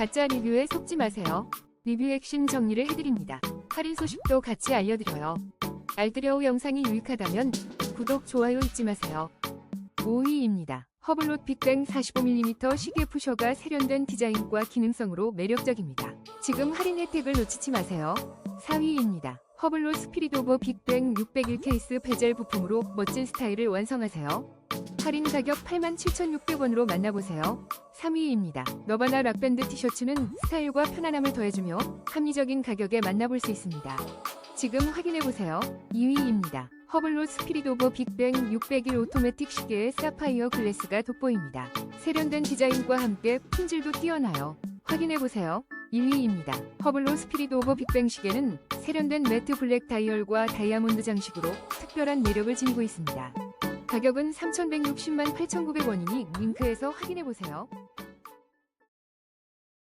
가짜 리뷰에 속지 마세요. 리뷰 핵심 정리를 해드립니다. 할인 소식도 같이 알려드려요. 알뜰여우 영상이 유익하다면 구독, 좋아요 잊지 마세요. 5위입니다. 허블롯 빅뱅 45mm 시계 푸셔가 세련된 디자인과 기능성으로 매력적입니다. 지금 할인 혜택을 놓치지 마세요. 4위입니다. 허블롯 스피릿 오버 빅뱅 601 케이스 베젤 부품으로 멋진 스타일을 완성하세요. 할인 가격 87,600원으로 만나보세요. 3위입니다. 너바나 락밴드 티셔츠는 스타일과 편안함을 더해주며 합리적인 가격에 만나볼 수 있습니다. 지금 확인해보세요. 2위입니다. 허블롯 스피릿 오버 빅뱅 601 오토매틱 시계의 사파이어 글래스가 돋보입니다. 세련된 디자인과 함께 품질도 뛰어나요. 확인해보세요. 1위입니다. 허블로 스피릿 오버 빅뱅 시계는 세련된 매트 블랙 다이얼과 다이아몬드 장식으로 특별한 매력을 지니고 있습니다. 가격은 3,160만 8,900원이니 링크에서 확인해보세요.